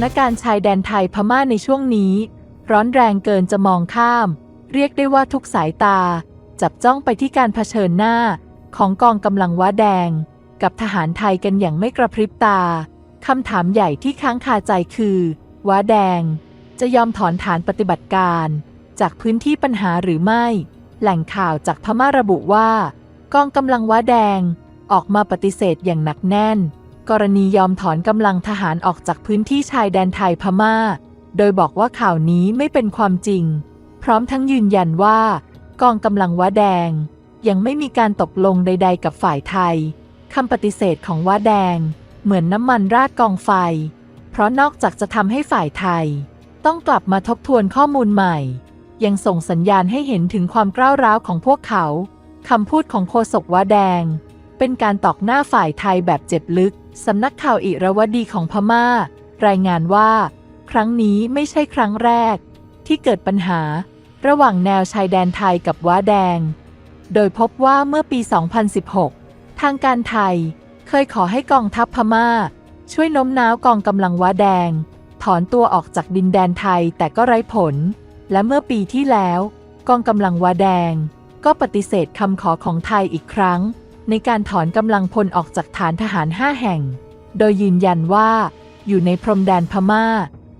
านการณ์ชายแดนไทยพม่าในช่วงนี้ ร้อนแรงเกินจะมองข้าม เรียกได้ว่าทุกสายตา จับจ้องไปที่การเผชิญหน้า ของกองกำลังว้าแดง กับทหารไทยกันอย่างไม่กระพริบตาคำถามใหญ่ที่ค้างคาใจคือ ว้าแดง จะยอมถอนฐานปฏิบัติการ จากพื้นที่ปัญหาหรือไม่ แหล่งข่าวจากพม่าระบุว่า กองกำลังว้าแดงออกมาปฏิเสธอย่างหนักแน่น กรณียอมถอนกำลังทหารออกจากพื้นที่ชายแดนไทยพม่า โดยบอกว่าข่าวนี้ไม่เป็นความจริง พร้อมทั้งยืนยันว่า กองกำลังว้าแดง ยังไม่มีการตกลงใด ๆ กับฝ่ายไทยคำปฏิเสธของว้าแดง เหมือนน้ำมันราดกองไฟ เพราะนอกจากจะทำให้ฝ่ายไทย ต้องกลับมาทบทวนข้อมูลใหม่ ยังส่งสัญญาณให้เห็นถึงความกร้าวร้าวของพวกเขาคำพูดของโฆษกว้าแดงเป็นการตอกหน้าฝ่ายไทยแบบเจ็บลึก สำนักข่าวอิรวดีของพม่า รายงานว่า ครั้งนี้ไม่ใช่ครั้งแรก ที่เกิดปัญหา ระหว่างแนวชายแดนไทยกับว้าแดง โดยพบว่าเมื่อปี 2016 ทางการไทยเคยขอให้กองทัพพม่า ช่วยโน้มน้าวกองกำลังว้าแดง ถอนตัวออกจากดินแดนไทยแต่ก็ไร้ผล และเมื่อปีที่แล้ว กองกำลังว้าแดง ก็ปฏิเสธคำขอของไทยอีกครั้ง ในการถอนกำลังพลออกจากฐานทหาร 5 แห่ง โดยยืนยันว่าอยู่ในพรมแดนพม่า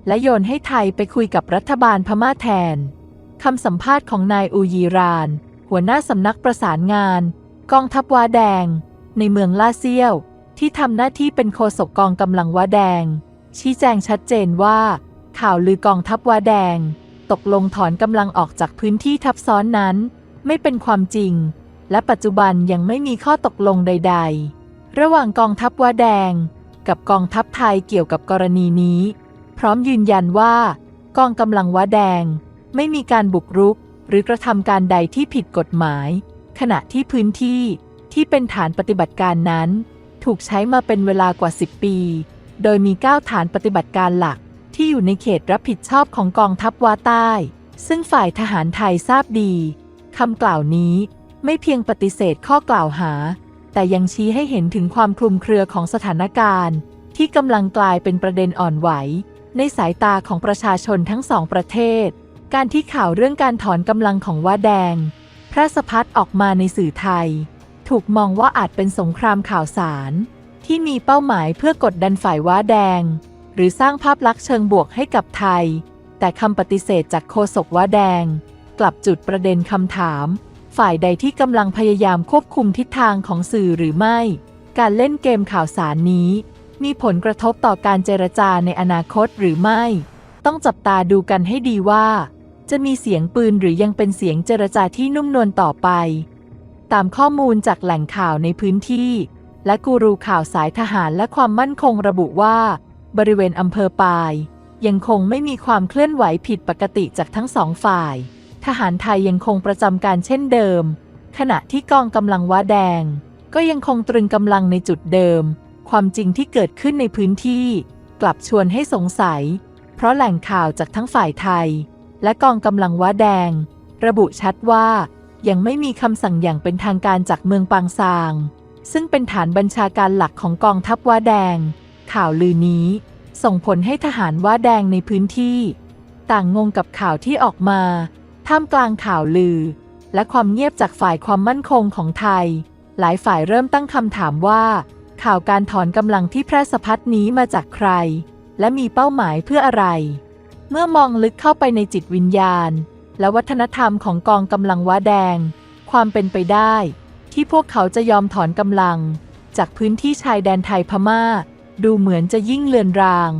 และโยนให้ไทยไปคุยกับรัฐบาลพม่าแทนคำสัมภาษณ์ของนายอูยีราน หัวหน้าสำนักประสานงาน กองทัพวาแดง ในเมืองลาเซียว ที่ทำหน้าที่เป็นโฆษกกองกำลังวาแดง ชี้แจงชัดเจนว่า ข่าวลือกองทัพวาแดง ตกลงถอนกำลังออกจากพื้นที่ทับซ้อนนั้น ไม่เป็นความจริง และปัจจุบันยังไม่มีข้อตกลงใด ๆ ระหว่างกองทัพวาแดง กับกองทัพไทยเกี่ยวกับกรณีนี้ พร้อมยืนยันว่า กองกำลังวาแดง ไม่มีการบุกรุก หรือกระทำการใดที่ผิดกฎหมาย ขณะที่พื้นที่ที่เป็นฐานปฏิบัติการนั้น ถูกใช้มาเป็นเวลากว่า 10 ปี โดยมี 9 ฐานปฏิบัติการหลักที่อยู่ในเขตรับผิดชอบของกองทัพวาใต้ ซึ่งฝ่ายทหารไทยทราบดีคำกล่าวนี้ ไม่เพียงปฏิเสธข้อกล่าวหา แต่ยังชี้ให้เห็นถึงความคลุมเครือของสถานการณ์ ที่กำลังกลายเป็นประเด็นอ่อนไหว ในสายตาของประชาชนทั้งสองประเทศ การที่ข่าวเรื่องการถอนกำลังของว่าแดง พร่สพัดออกมาในสื่อไทย ถูกมองว่าอาจเป็นสงครามข่าวสาร ที่มีเป้าหมายเพื่อกดดันฝ่ายว้าแดง หรือสร้างภาพลักษณ์เชิงบวกให้กับไทย แต่คำปฏิเสธจากโฆษกว้าแดง กลับจุดประเด็นคำถาม ฝ่ายใดที่กำลังพยายามควบคุมทิศทางของสื่อหรือไม่ การเล่นเกมข่าวสารนี้ มีผลกระทบต่อการเจรจาในอนาคตหรือไม่ ต้องจับตาดูกันให้ดีว่า จะมีเสียงปืนหรือยังเป็นเสียงเจรจาที่นุ่มนวลต่อไป ตามข้อมูลจากแหล่งข่าวในพื้นที่ และกูรูข่าวสายทหารและความมั่นคงระบุว่า บริเวณอำเภอปาย ยังคงไม่มีความเคลื่อนไหวผิดปกติจากทั้งสองฝ่าย ทหารไทยยังคงประจำการเช่นเดิม ขณะที่กองกำลังว้าแดง ก็ยังคงตรึงกำลังในจุดเดิม ความจริงที่เกิดขึ้นในพื้นที่ กลับชวนให้สงสัย เพราะแหล่งข่าวจากทั้งฝ่ายไทย และกองกำลังว้าแดง ระบุชัดว่ายังไม่มีคำสั่งอย่างเป็นทางการจากเมืองปางซาง ซึ่งเป็นฐานบัญชาการหลักของกองทัพว้าแดง ข่าวลือนี้ ส่งผลให้ทหารว้าแดงในพื้นที่ ต่างงงกับข่าวที่ออกมา ท่ามกลางข่าวลือ และความเงียบจากฝ่ายความมั่นคงของไทย หลายฝ่ายเริ่มตั้งคำถามว่า ข่าวการถอนกำลังที่แพร่สะพัดนี้มาจากใคร และมีเป้าหมายเพื่ออะไร เมื่อมองลึกเข้าไปในจิตวิญญาณ และวัฒนธรรมของกองกำลังว้าแดง ความเป็นไปได้ ที่พวกเขาจะยอมถอนกำลัง จากพื้นที่ชายแดนไทยพม่า ดูเหมือนจะยิ่งเลือนราง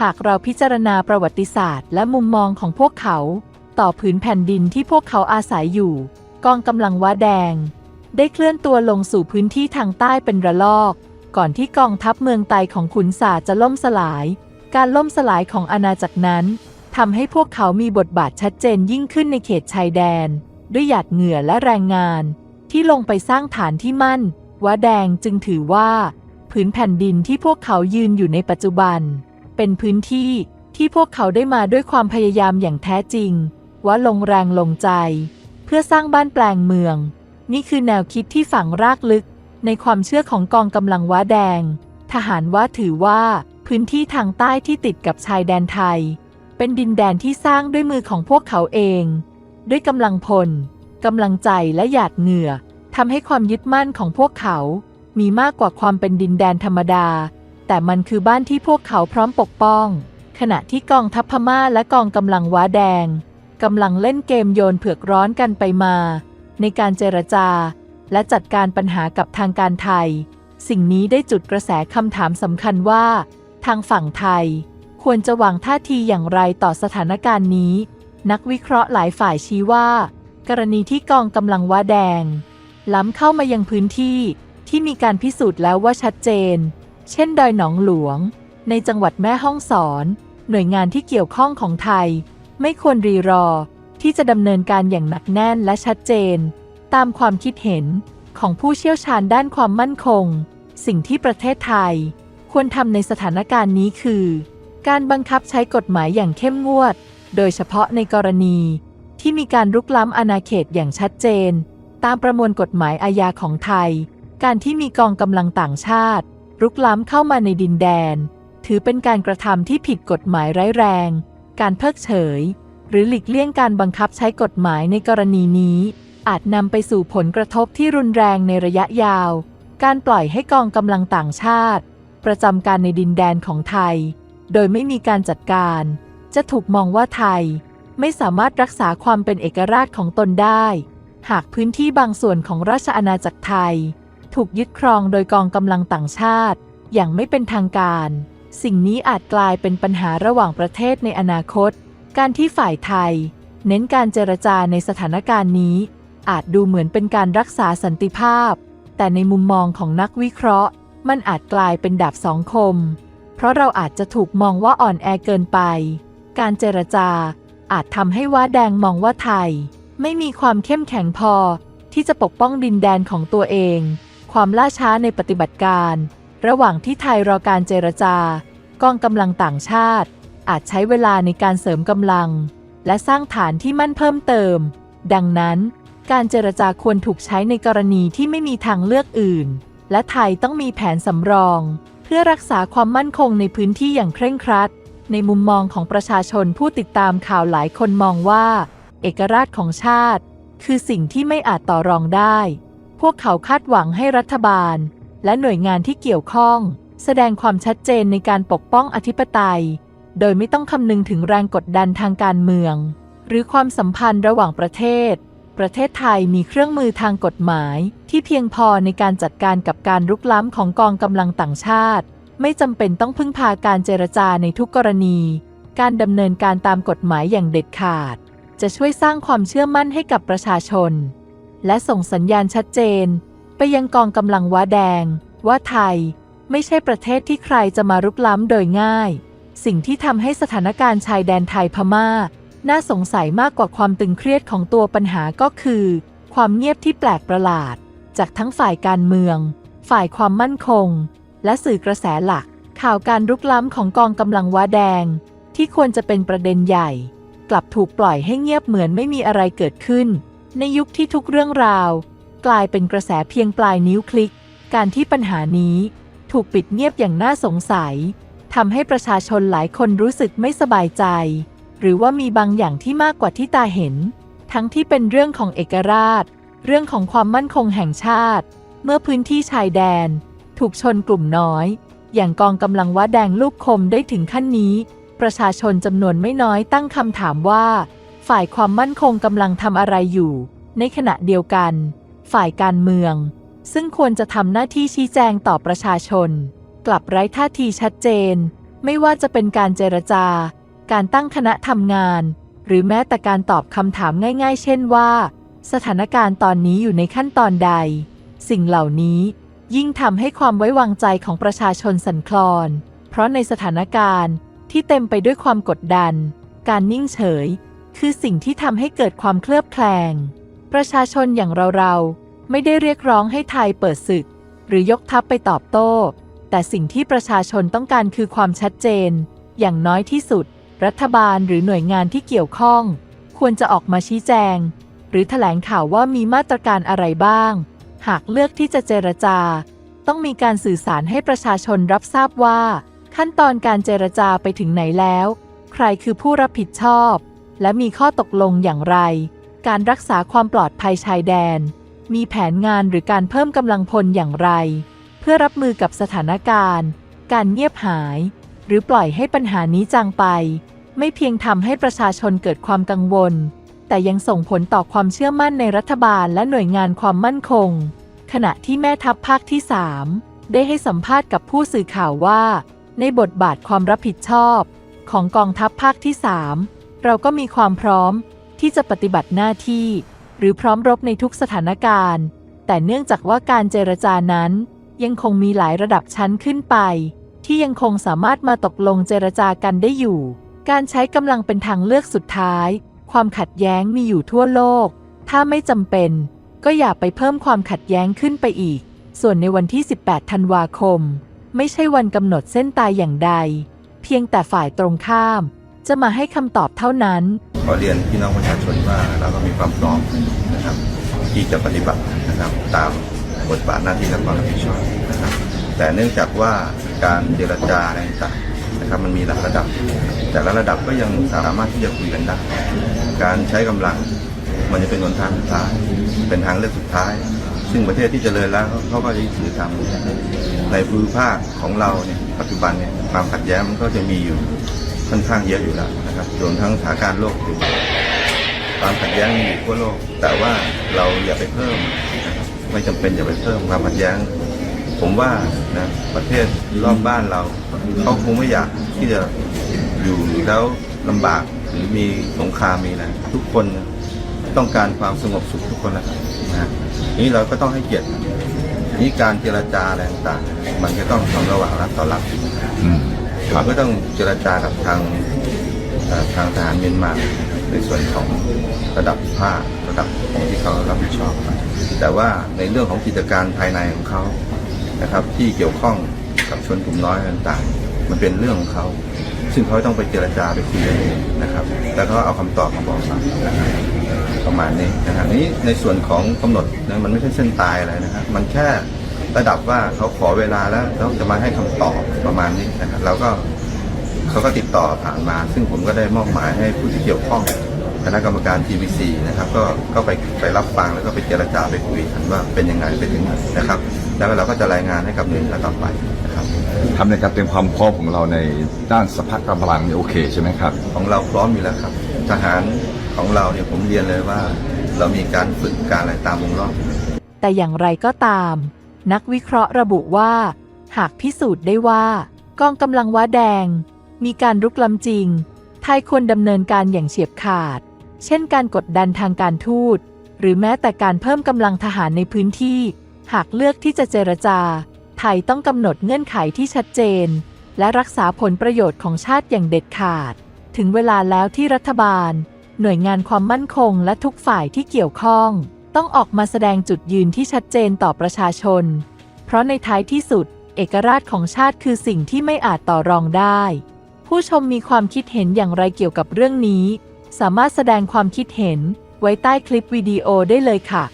หากเราพิจารณาประวัติศาสตร์และมุมมองของพวกเขา ต่อผืนแผ่นดินที่พวกเขาอาศัยอยู่ กองกำลังว้าแดง ได้เคลื่อนตัวลงสู่พื้นที่ทางใต้เป็นระลอก ก่อนที่กองทัพเมืองไตของขุนศาจะล่มสลาย การล่มสลายของอาณาจักรนั้นทำให้พวกเขามีบทบาทชัดเจนยิ่งขึ้นในเขตชายแดน ด้วยหยาดเหงื่อและแรงงาน ที่ลงไปสร้างฐานที่มั่นว้าแดงจึงถือว่า ผืนแผ่นดินที่พวกเขายืนอยู่ในปัจจุบัน เป็นพื้นที่ที่พวกเขาได้มาด้วยความพยายามอย่างแท้จริง ว่าลงแรงลงใจ เพื่อสร้างบ้านแปลงเมือง นี่คือแนวคิดที่ฝังรากลึก ในความเชื่อของกองกำลังว้าแดง ทหารว่าถือว่า พื้นที่ทางใต้ที่ติดกับชายแดนไทย เป็นดินแดนที่สร้างด้วยมือของพวกเขาเอง ด้วยกำลังพลกำลังใจและหยาดเหงื่อทำให้ความยึดมั่นของพวกเขา มีมากกว่าความเป็นดินแดนธรรมดา แต่มันคือบ้านที่พวกเขาพร้อมปกป้อง ขณะที่กองทัพพม่าและกองกำลังว้าแดง กำลังเล่นเกมโยนเผือกร้อนกันไปมา ในการเจรจา และจัดการปัญหากับทางการไทย สิ่งนี้ได้จุดกระแสคำถามสำคัญว่า ทางฝั่งไทย ควรจะวางท่าทีอย่างไรต่อสถานการณ์นี้ นักวิเคราะห์หลายฝ่ายชี้ว่า กรณีที่กองกำลังว้าแดง ล้ำเข้ามายังพื้นที่ที่มีการพิสูจน์แล้วว่าชัดเจน เช่นดอยหนองหลวง ในจังหวัดแม่ฮ่องสอน หน่วยงานที่เกี่ยวข้องของไทย ไม่ควรรีรอ ที่จะดำเนินการอย่างหนักแน่นและชัดเจน ตามความคิดเห็นของผู้เชี่ยวชาญด้านความมั่นคง สิ่งที่ประเทศไทย ควรทำในสถานการณ์นี้คือ การบังคับใช้กฎหมายอย่างเข้มงวด โดยเฉพาะในกรณี ที่มีการรุกล้ำอาณาเขตอย่างชัดเจน ตามประมวลกฎหมายอาญาของไทย การที่มีกองกำลังต่างชาติ รุกล้ำเข้ามาในดินแดน ถือเป็นการกระทำที่ผิดกฎหมายร้ายแรง การเพิกเฉย หรือหลีกเลี่ยงการบังคับใช้กฎหมายในกรณีนี้ อาจนำไปสู่ผลกระทบที่รุนแรงในระยะยาว การปล่อยให้กองกำลังต่างชาติ ประจำการในดินแดนของไทย โดยไม่มีการจัดการ จะถูกมองว่าไทย ไม่สามารถรักษาความเป็นเอกราชของตนได้ หากพื้นที่บางส่วนของราชอาณาจักรไทย ถูกยึดครองโดยกองกำลังต่างชาติ อย่างไม่เป็นทางการ สิ่งนี้อาจกลายเป็นปัญหาระหว่างประเทศในอนาคต การที่ฝ่ายไทย เน้นการเจรจาในสถานการณ์นี้ อาจดูเหมือนเป็นการรักษาสันติภาพ แต่ในมุมมองของนักวิเคราะห์ มันอาจกลายเป็นดาบสองคม เพราะเราอาจจะถูกมองว่าอ่อนแอเกินไป การเจรจา อาจทำให้ว้าแดงมองว่าไทย ไม่มีความเข้มแข็งพอ ที่จะปกป้องดินแดนของตัวเอง ความล่าช้าในปฏิบัติการ ระหว่างที่ไทยรอการเจรจากองกำลังต่างชาติ อาจใช้เวลาในการเสริมกำลัง และสร้างฐานที่มั่นเพิ่มเติม ดังนั้น การเจรจาควรถูกใช้ในกรณีที่ไม่มีทางเลือกอื่น และไทยต้องมีแผนสำรอง เพื่อรักษาความมั่นคงในพื้นที่อย่างเคร่งครัด ในมุมมองของประชาชนผู้ติดตามข่าวหลายคนมองว่า เอกราชของชาติ คือสิ่งที่ไม่อาจต่อรองได้ พวกเขาคาดหวังให้รัฐบาล และหน่วยงานที่เกี่ยวข้อง แสดงความชัดเจนในการปกป้องอธิปไตย โดยไม่ต้องคำนึงถึงแรงกดดันทางการเมือง หรือความสัมพันธ์ระหว่างประเทศ ประเทศไทยมีเครื่องมือทางกฎหมาย ที่เพียงพอในการจัดการกับการรุกล้ำของกองกำลังต่างชาติ ไม่จำเป็นต้องพึ่งพาการเจรจาในทุกกรณี การดำเนินการตามกฎหมายอย่างเด็ดขาด จะช่วยสร้างความเชื่อมั่นให้กับประชาชน และส่งสัญญาณชัดเจน ไปยังกองกำลังว้าแดง ว่าไทย ไม่ใช่ประเทศที่ใครจะมารุกล้ำโดยง่าย สิ่งที่ทำให้สถานการณ์ชายแดนไทยพม่า น่าสงสัยมากกว่าความตึงเครียดของตัวปัญหาก็คือ ความเงียบที่แปลกประหลาด จากทั้งฝ่ายการเมือง ฝ่ายความมั่นคง และสื่อกระแสหลัก ข่าวการรุกล้ำของกองกำลังว้าแดง ที่ควรจะเป็นประเด็นใหญ่ กลับถูกปล่อยให้เงียบเหมือนไม่มีอะไรเกิดขึ้น ในยุคที่ทุกเรื่องราว กลายเป็นกระแสเพียงปลายนิ้วคลิก การที่ปัญหานี้ถูกปิดเงียบอย่างน่าสงสัยทำให้ประชาชนหลายคนรู้สึกไม่สบายใจ หรือว่ามีบางอย่างที่มากกว่าที่ตาเห็น ทั้งที่เป็นเรื่องของเอกราช เรื่องของความมั่นคงแห่งชาติ เมื่อพื้นที่ชายแดน ถูกชนกลุ่มน้อย อย่างกองกำลังว่าแดงลูกคมได้ถึงขั้นนี้ ประชาชนจำนวนไม่น้อยตั้งคำถามว่า ฝ่ายความมั่นคงกำลังทำอะไรอยู่ ในขณะเดียวกัน ฝ่ายการเมือง ซึ่งควรจะทำหน้าที่ชี้แจงต่อประชาชน กลับไร้ท่าทีชัดเจน ไม่ว่าจะเป็นการเจรจา การตั้งคณะทำงาน หรือแม้แต่การตอบคำถามง่ายๆ เช่นว่า สถานการณ์ตอนนี้อยู่ในขั้นตอนใด สิ่งเหล่านี้ยิ่งทำให้ความไว้วางใจของประชาชนสั่นคลอน เพราะในสถานการณ์ที่เต็มไปด้วยความกดดัน การนิ่งเฉย คือสิ่งที่ทำให้เกิดความเคลือบแคลง ประชาชนอย่างเราๆ ไม่ได้เรียกร้องให้ไทยเปิดศึก หรือยกทัพไปตอบโต้ แต่สิ่งที่ประชาชนต้องการคือความชัดเจน อย่างน้อยที่สุด รัฐบาลหรือหน่วยงานที่เกี่ยวข้อง ควรจะออกมาชี้แจง หรือแถลงข่าวว่ามีมาตรการอะไรบ้าง หากเลือกที่จะเจรจา ต้องมีการสื่อสารให้ประชาชนรับทราบว่า ขั้นตอนการเจรจาไปถึงไหนแล้ว ใครคือผู้รับผิดชอบ และมีข้อตกลงอย่างไร การรักษาความปลอดภัยชายแดน มีแผนงานหรือการเพิ่มกำลังพลอย่างไร เพื่อรับมือกับสถานการณ์ การเงียบหาย หรือปล่อยให้ปัญหานี้จางไป ไม่เพียงทำให้ประชาชนเกิดความกังวล แต่ยังส่งผลต่อความเชื่อมั่นในรัฐบาลและหน่วยงานความมั่นคง ขณะที่แม่ทัพภาคที่ 3 ได้ให้สัมภาษณ์กับผู้สื่อข่าวว่า ในบทบาทความรับผิดชอบ ของกองทัพภาคที่ 3 เราก็มีความพร้อม ที่จะปฏิบัติหน้าที่ หรือพร้อมรบในทุกสถานการณ์ แต่เนื่องจากว่าการเจรจานั้น ยังคงมีหลายระดับชั้นขึ้นไป ที่ยังคงสามารถมาตกลงเจรจากันได้อยู่ การใช้กำลังเป็นทางเลือกสุดท้าย ความขัดแย้งมีอยู่ทั่วโลก ถ้าไม่จำเป็น ก็อย่าไปเพิ่มความขัดแย้งขึ้นไปอีก ส่วนในวันที่ 18 ธันวาคม ไม่ใช่วันกำหนดเส้นตายอย่างใด เพียงแต่ฝ่ายตรงข้าม จะมาให้คำตอบเท่านั้น ขอเรียนพี่น้องประชาชนว่าเราก็มีความพร้อมนะครับที่จะปฏิบัตินะครับตามบทบาทหน้าที่และความรับผิดชอบนะครับแต่เนื่องจากว่าการเจรจาอะไรต่างนะครับมันมีหลายระดับ แต่ละระดับก็ยังสามารถที่จะคุยกันได้การใช้กำลังมันจะเป็นหนทางสุดท้ายเป็นทางเลือกสุดท้าย ซึ่งประเทศที่เจริญแล้วเขาก็จะถือทำในภูมิภาคของเราเนี่ยปัจจุบันเนี่ยความขัดแย้งมันก็จะมีอยู่ ค่อนข้างเยอะอยู่แล้วนะครับรวมทั้งสถานการณ์โลกอยู่ความขัดแย้งอยู่ทั่วโลก แต่ว่าเราอย่าไปเพิ่มนะครับไม่จำเป็นอย่าไปเพิ่มความขัดแย้ง ผมว่านะประเทศรอบบ้านเราเขาคงไม่อยากที่จะอยู่แล้วลำบากหรือมีสงครามมีอะไรทุกคนต้องการความสงบสุขทุกคนนะครับนะนี้เราก็ต้องให้เกียรตินี่การเจรจาอะไรต่างมันก็ต้องทำระหว่างรัฐต่อรัฐ คเรารับ ก็ต้องเจรจากับทางเอ่อทางทหารเมียนมาในส่วนของระดับภาคระดับของที่เขารับผิดชอบแต่ว่าในเรื่องของกิจการภายในของเขานะครับ ที่เกี่ยวข้องกับชนกลุ่มน้อยต่างๆ มันเป็นเรื่องของเขา ซึ่งเขาต้องไปเจรจาไปคุยกันเองนะครับ แล้วก็เอาคำตอบมาบอกเรานะครับประมาณนี้นะครับนี้ในส่วนของกำหนดนะมันไม่ใช่เส้นตายอะไรนะครับมันแค่ ระดับว่าเขาขอเวลาแล้วแล้วจะมาให้คำตอบประมาณนี้นะครับเราก็เขาก็ติดต่อผ่านมา ซึ่งผมก็ได้มอบหมายให้ผู้ที่เกี่ยวข้องคณะกรรมการ TVC นะครับ ก็ก็ไปไปรับฟังแล้วก็ไปเจรจาไปคุยกันว่าเป็นยังไงไปถึงไหนนะครับ แล้วเราก็จะรายงานให้กับหน่วยงานต่อไปนะครับทำในการเตรียมความพร้อมของเราในด้านสภาพกำลังนี่โอเคใช่ไหมครับ ของเราพร้อมอยู่แล้วครับ ทหารของเราเนี่ยผมเรียนเลยว่า เรามีการฝึกการอะไรตามวงรอบแต่อย่างไรก็ตาม นักวิเคราะห์ระบุว่า หากพิสูจน์ได้ว่ากองกำลังว้าแดง มีการรุกล้ำจริง ไทยควรดำเนินการอย่างเฉียบขาด เช่นการกดดันทางการทูต หรือแม้แต่การเพิ่มกำลังทหารในพื้นที่ หากเลือกที่จะเจรจา ไทยต้องกำหนดเงื่อนไขที่ชัดเจน และรักษาผลประโยชน์ของชาติอย่างเด็ดขาด ถึงเวลาแล้วที่รัฐบาล หน่วยงานความมั่นคงและทุกฝ่ายที่เกี่ยวข้อง ต้องออกมาแสดงจุดยืนที่ชัดเจนต่อประชาชน เพราะในท้ายที่สุด เอกราชของชาติคือสิ่งที่ไม่อาจต่อรองได้ ผู้ชมมีความคิดเห็นอย่างไรเกี่ยวกับเรื่องนี้ สามารถแสดงความคิดเห็นไว้ใต้คลิปวิดีโอได้เลยค่ะ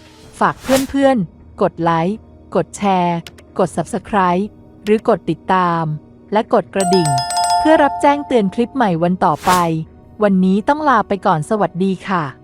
ฝากเพื่อนๆ กดไลค์ กดแชร์ กด Subscribe หรือกดติดตาม และกดกระดิ่ง เพื่อรับแจ้งเตือนคลิปใหม่วันต่อไป วันนี้ต้องลาไปก่อนสวัสดีค่ะ